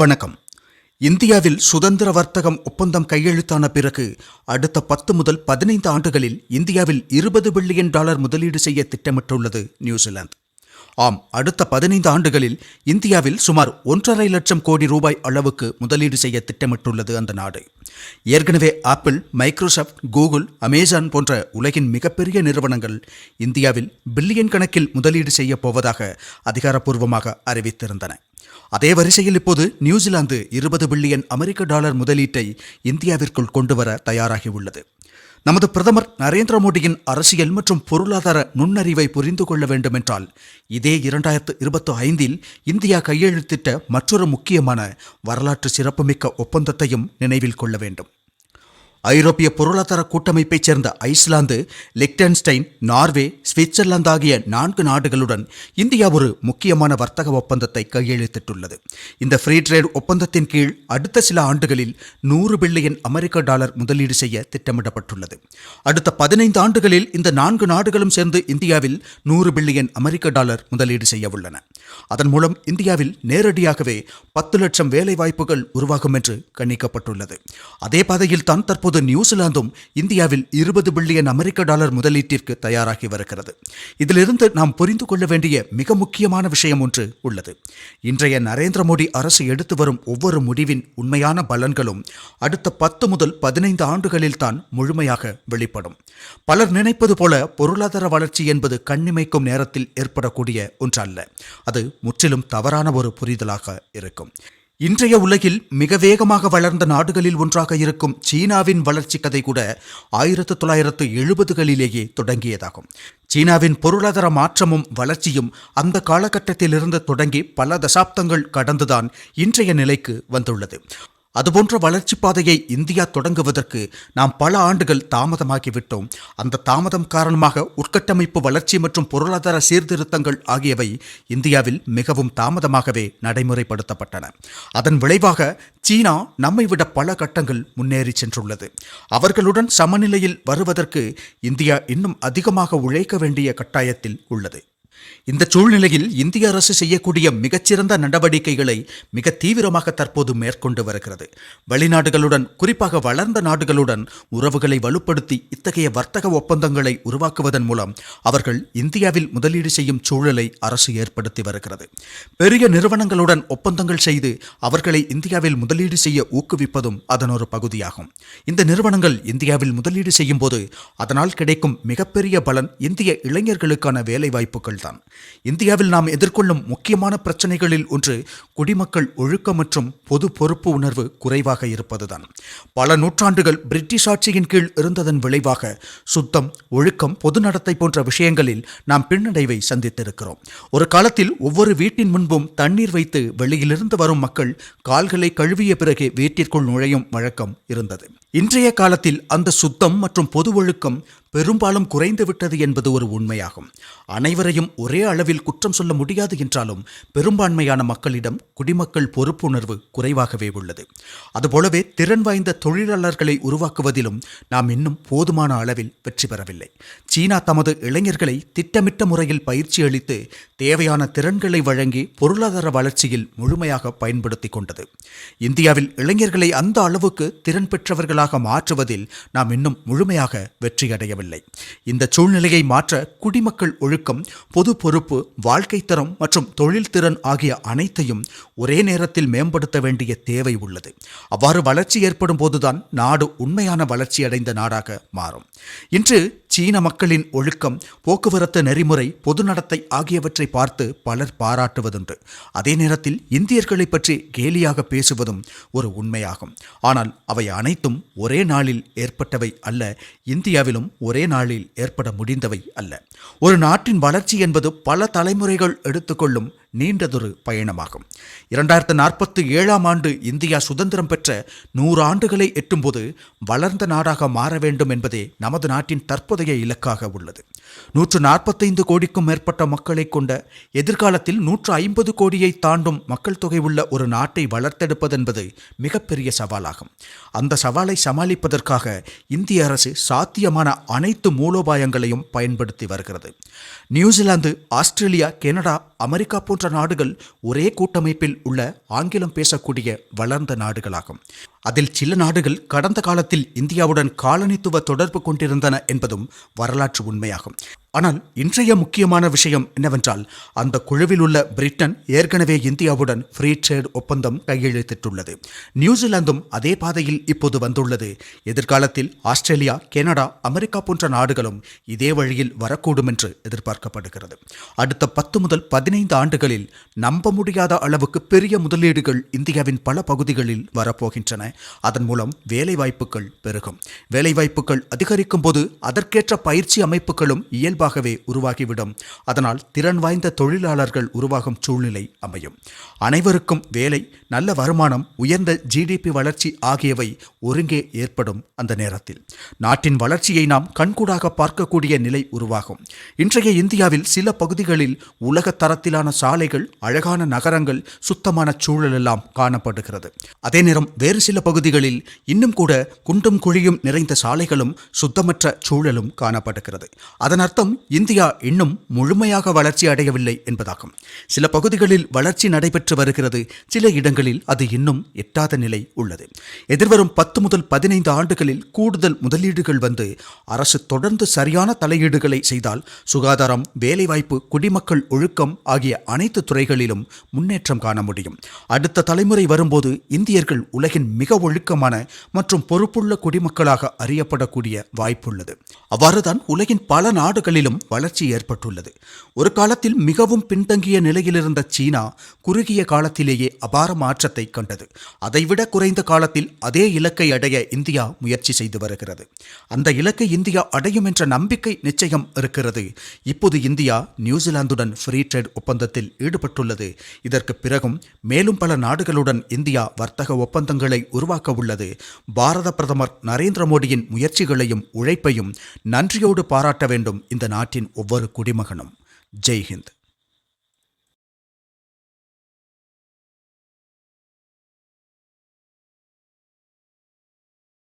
வணக்கம். இந்தியாவில் சுதந்திர வர்த்தகம் ஒப்பந்தம் கையெழுத்தான பிறகு அடுத்த பத்து முதல் பதினைந்து ஆண்டுகளில் இந்தியாவில் இருபது பில்லியன் டாலர் முதலீடு செய்ய திட்டமிட்டுள்ளது நியூசிலாந்து. ஆம் அடுத்த பதினைந்து ஆண்டுகளில் இந்தியாவில் சுமார் ஒன்றரை லட்சம் கோடி ரூபாய் அளவுக்கு முதலீடு செய்ய திட்டமிட்டுள்ளது அந்த நாடு. ஏற்கனவே ஆப்பிள் மைக்ரோசாஃப்ட் கூகுள் அமேசான் போன்ற உலகின் மிகப்பெரிய நிறுவனங்கள் இந்தியாவில் பில்லியன் கணக்கில் முதலீடு செய்ய போவதாக அதிகாரப்பூர்வமாக அறிவித்திருந்தன. அதே வரிசையில் இப்போது நியூசிலாந்து இருபது பில்லியன் அமெரிக்க டாலர் முதலீட்டை இந்தியாவிற்குள் கொண்டுவர தயாராகியுள்ளது நமது பிரதமர் நரேந்திர மோடியின் அரசியல் மற்றும் பொருளாதார நுண்ணறிவை புரிந்து கொள்ள வேண்டுமென்றால் இதே இரண்டாயிரத்து இருபத்தி ஐந்தில் இந்தியா கையெழுத்திட்ட மற்றொரு முக்கியமான வரலாற்று சிறப்புமிக்க ஒப்பந்தத்தையும் நினைவில் கொள்ள வேண்டும். ஐரோப்பிய பொருளாதார கூட்டமைப்பைச் சேர்ந்த ஐஸ்லாந்து லிக்டன்ஸ்டைன் நார்வே சுவிட்சர்லாந்து ஆகிய நான்கு நாடுகளுடன் இந்தியா ஒரு முக்கியமான வர்த்தக ஒப்பந்தத்தை கையெழுத்திட்டுள்ளது. இந்த ஃப்ரீ ட்ரேட் ஒப்பந்தத்தின் கீழ் அடுத்த சில ஆண்டுகளில் நூறு பில்லியன் அமெரிக்க டாலர் முதலீடு செய்ய திட்டமிடப்பட்டுள்ளது. அடுத்த பதினைந்து ஆண்டுகளில் இந்த நான்கு நாடுகளும் சேர்ந்து இந்தியாவில் நூறு பில்லியன் அமெரிக்க டாலர் முதலீடு செய்ய உள்ளன. அதன் மூலம் இந்தியாவில் நேரடியாகவே பத்து லட்சம் வேலைவாய்ப்புகள் உருவாகும் என்று கணிக்கப்பட்டுள்ளது. அதே பாதையில் தான் தற்போது தற்போது நியூசிலாந்தும் இந்தியாவில் இருபது பில்லியன் அமெரிக்க டாலர் முதலீட்டிற்கு தயாராகி வருகிறது. இதிலிருந்து நாம் புரிந்து கொள்ள வேண்டிய மிக முக்கியமான விஷயம் ஒன்று உள்ளது. இன்றைய நரேந்திர மோடி அரசு எடுத்து வரும் ஒவ்வொரு முடிவின் உண்மையான பலன்களும் அடுத்த பத்து முதல் பதினைந்து ஆண்டுகளில் தான் முழுமையாக வெளிப்படும். பலர் நினைப்பது போல பொருளாதார வளர்ச்சி என்பது கண்ணிமைக்கும் நேரத்தில் ஏற்படக்கூடிய ஒன்றல்ல. அது முற்றிலும் தவறான ஒரு புரிதலாக இருக்கும். இன்றைய உலகில் மிக வேகமாக வளர்ந்த நாடுகளில் ஒன்றாக இருக்கும் சீனாவின் வளர்ச்சி கதை கூட ஆயிரத்து தொள்ளாயிரத்து எழுபதுகளிலேயே தொடங்கியதாகும். சீனாவின் பொருளாதார மாற்றமும் வளர்ச்சியும் அந்த காலகட்டத்திலிருந்து தொடங்கி பல தசாப்தங்கள் கடந்துதான் இன்றைய நிலைக்கு வந்துள்ளது. அதுபோன்ற வளர்ச்சி பாதையை இந்தியா தொடங்குவதற்கு நாம் பல ஆண்டுகள் தாமதமாகிவிட்டோம். அந்த தாமதம் காரணமாக உட்கட்டமைப்பு வளர்ச்சி மற்றும் பொருளாதார சீர்திருத்தங்கள் ஆகியவை இந்தியாவில் மிகவும் தாமதமாகவே நடைமுறைப்படுத்தப்பட்டன. அதன் விளைவாக சீனா நம்மை விட பல கட்டங்கள் முன்னேறி சென்றுள்ளது. அவர்களுடன் சமநிலையில் வருவதற்கு இந்தியா இன்னும் அதிகமாக உழைக்க வேண்டிய கட்டாயத்தில் உள்ளது. இந்த சூழ்நிலையில் இந்திய அரசு செய்யக்கூடிய மிகச்சிறந்த நடவடிக்கைகளை மிக தீவிரமாக தற்போது மேற்கொண்டு வருகிறது. வெளிநாடுகளுடன் குறிப்பாக வளர்ந்த நாடுகளுடன் உறவுகளை வலுப்படுத்தி இத்தகைய வர்த்தக ஒப்பந்தங்களை உருவாக்குவதன் மூலம் அவர்கள் இந்தியாவில் முதலீடு செய்யும் சூழலை அரசு ஏற்படுத்தி வருகிறது. பெரிய நிறுவனங்களுடன் ஒப்பந்தங்கள் செய்து அவர்களை இந்தியாவில் முதலீடு செய்ய ஊக்குவிப்பதும் அதன் ஒரு பகுதியாகும். இந்த நிறுவனங்கள் இந்தியாவில் முதலீடு செய்யும் போது அதனால் கிடைக்கும் மிகப்பெரிய பலன் இந்திய இளைஞர்களுக்கான வேலைவாய்ப்புகள் தான் தான் இந்தியாவில் நாம் எதிர்கொள்ளும் முக்கியமான பிரச்சனைகளில் ஒன்று குடிமக்கள் ஒழுக்கம் மற்றும் பொது பொறுப்பு உணர்வு குறைவாக இருப்பதுதான். பல நூற்றாண்டுகள் பிரிட்டிஷ் ஆட்சியின் கீழ் இருந்ததன் விளைவாக சுத்தம் ஒழுக்கம் பொது நடத்தை போன்ற விஷயங்களில் நாம் பின்னடைவை சந்தித்திருக்கிறோம். ஒரு காலத்தில் ஒவ்வொரு வீட்டின் முன்பும் தண்ணீர் வைத்து வெளியிலிருந்து வரும் மக்கள் கால்களை கழுவிய பிறகு வீட்டிற்குள் நுழையும் வழக்கம் இருந்தது. இன்றைய காலத்தில் அந்த சுத்தம் மற்றும் பொது ஒழுக்கம் பெரும்பாலும் குறைந்துவிட்டது என்பது ஒரு உண்மையாகும். அனைவரையும் ஒரே அளவில் குற்றம் சொல்ல முடியாது என்றாலும் பெரும்பான்மையான மக்களிடம் குடிமக்கள் பொறுப்புணர்வு குறைவாகவே உள்ளது. அதுபோலவே திறன் வாய்ந்த தொழிலாளர்களை உருவாக்குவதிலும் நாம் இன்னும் போதுமான அளவில் வெற்றி பெறவில்லை. சீனா தமது இளைஞர்களை திட்டமிட்ட முறையில் பயிற்சி அளித்து தேவையான திறன்களை வழங்கி பொருளாதார வளர்ச்சியில் முழுமையாக பயன்படுத்தி கொண்டது. இந்தியாவில் இளைஞர்களை அந்த அளவுக்கு திறன் பெற்றவர்களாக மாற்றுவதில் நாம் இன்னும் முழுமையாக முடியவில்லை. இந்த சூழ்நிலையை மாற்ற குடிமக்கள் ஒழுக்கம் பொது பொறுப்பு வாழ்க்கை தரம் மற்றும் தொழில் திறன் ஆகிய அனைத்தையும் ஒரே நேரத்தில் மேம்படுத்த வேண்டிய தேவை உள்ளது. அவ்வாறு வளர்ச்சி ஏற்படும் போதுதான் நாடு உண்மையான வளர்ச்சி அடைந்த நாடாக மாறும். இன்று சீன மக்களின் ஒழுக்கம் போக்குவரத்து நெறிமுறை பொது நடத்தை ஆகியவற்றை பார்த்து பலர் பாராட்டுவதுண்டு. அதே நேரத்தில் இந்தியர்களை பற்றி கேலியாக பேசுவதும் ஒரு உண்மையாகும். ஆனால் அவை அனைத்தும் ஒரே நாளில் ஏற்பட்டவை அல்ல இந்தியாவிலும் ஒரே நாளில் ஏற்பட முடிந்தவை அல்ல. ஒரு நாட்டின் வளர்ச்சி என்பது பல தலைமுறைகள் எடுத்துக்கொள்ளும் நீண்டதொரு பயணமாகும். இரண்டாயிரத்து நாற்பத்தி ஏழாம் ஆண்டு இந்தியா சுதந்திரம் பெற்ற நூறு ஆண்டுகளை எட்டும்போது வளர்ந்த நாடாக மாற வேண்டும் என்பதே நமது நாட்டின் தற்போதைய இலக்காக உள்ளது. நூற்று நாற்பத்தைந்து கோடிக்கும் மேற்பட்ட மக்களை கொண்ட எதிர்காலத்தில் நூற்று ஐம்பது கோடியை தாண்டும் மக்கள் தொகை உள்ள ஒரு நாட்டை வளர்த்தெடுப்பதென்பது மிகப்பெரிய சவாலாகும். அந்த சவாலை சமாளிப்பதற்காக இந்திய அரசு சாத்தியமான அனைத்து மூலோபாயங்களையும் பயன்படுத்தி வருகிறது. நியூசிலாந்து ஆஸ்திரேலியா கனடா அமெரிக்கா போன்ற போன்ற நாடுகள் ஒரே கூட்டமைப்பில் உள்ள ஆங்கிலம் பேசக்கூடிய வளர்ந்த நாடுகளாகும். அதில் சில நாடுகள் கடந்த காலத்தில் இந்தியாவுடன் காலனித்துவ தொடர்பு கொண்டிருந்தன என்பதும் வரலாற்று உண்மையாகும். ஆனால் இன்றைய முக்கியமான விஷயம் என்னவென்றால் அந்த குழுவில் உள்ள பிரிட்டன் ஏற்கனவே இந்தியாவுடன் ஃப்ரீ ட்ரேட் ஒப்பந்தம் கையெழுத்திட்டுள்ளது. நியூசிலாந்தும் அதே பாதையில் இப்போது வந்துள்ளது. எதிர்காலத்தில் ஆஸ்திரேலியா கனடா அமெரிக்கா போன்ற நாடுகளும் இதே வழியில் வரக்கூடும் என்று எதிர்பார்க்கப்படுகிறது. அடுத்த பத்து முதல் பதினைந்து ஆண்டுகளில் நம்ப முடியாத அளவுக்கு பெரிய முதலீடுகள் இந்தியாவின் பல பகுதிகளில் வரப்போகின்றன. அதன் மூலம் வேலைவாய்ப்புகள் பெருகும். வேலைவாய்ப்புகள் அதிகரிக்கும் போது அதற்கேற்ற பயிற்சி அமைப்புகளும் இயல்பாகவே உருவாகிவிடும். அதனால் திறன் வாய்ந்த தொழிலாளர்கள் உருவாகும் சூழ்நிலை அமையும். அனைவருக்கும் வேலை நல்ல வருமானம் உயர்ந்த ஜிடிபி வளர்ச்சி ஆகியவை ஒருங்கே ஏற்படும் அந்த நேரத்தில். நாட்டின் வளர்ச்சியை நாம் கண்கூடாக பார்க்கக்கூடிய நிலை உருவாகும். இன்றைய இந்தியாவில் சில பகுதிகளில் உலக தரத்திலான சாலைகள் அழகான நகரங்கள் சுத்தமான சூழல் எல்லாம் காணப்படுகிறது. அதே நேரம் வேறு சில பகுதிகளில் இன்னும் கூட குண்டும் குழியும் நிறைந்த சாலைகளும் சுத்தமற்ற சூழலும் காணப்படுகிறது. அதன் அர்த்தம் இந்தியா இன்னும் முழுமையாக வளர்ச்சி அடையவில்லை என்பதாகும். சில பகுதிகளில் வளர்ச்சி நடைபெற்று வருகிறது. சில இடங்களில் அது இன்னும் எட்டாத நிலை உள்ளது. எதிர்வரும் பத்து முதல் பதினைந்து ஆண்டுகளில் கூடுதல் முதலீடுகள் வந்து அரசு தொடர்ந்து சரியான தலையீடுகளை செய்தால் சுகாதாரம் வேலைவாய்ப்பு குடிமக்கள் ஒழுக்கம் ஆகிய அனைத்து துறைகளிலும் முன்னேற்றம் காண முடியும். அடுத்த தலைமுறை வரும்போது இந்தியர்கள் உலகின் மிக மிக ஒழுக்கமான மற்றும் பொறுப்புள்ள குடிமக்களாக அறியப்படக்கூடிய வாய்ப்புள்ளது. அவ்வாறுதான் உலகின் பல நாடுகளிலும் வளர்ச்சி ஏற்பட்டுள்ளது. ஒரு காலத்தில் மிகவும் பின்தங்கிய நிலையிலிருந்த சீனா குறுகிய காலத்திலேயே அபார மாற்றத்தை கண்டது. அதைவிட குறைந்த காலத்தில் அதே இலக்கை அடைய இந்தியா முயற்சி செய்து வருகிறது. அந்த இலக்கை இந்தியா அடையும் என்ற நம்பிக்கை நிச்சயம் இருக்கிறது. இப்போது இந்தியா நியூசிலாந்துடன் ஃப்ரீ ட்ரேட் ஒப்பந்தத்தில் ஈடுபட்டுள்ளது. இதற்கு பிறகும் மேலும் பல நாடுகளுடன் இந்தியா வர்த்தக ஒப்பந்தங்களை உருவாக்க உள்ளது பாரத பிரதமர் நரேந்திர மோடியின் முயற்சிகளையும் உழைப்பையும் நன்றியோடு பாராட்ட வேண்டும் இந்த நாட்டின் ஒவ்வொரு குடிமகனும். ஜெய் ஹிந்த்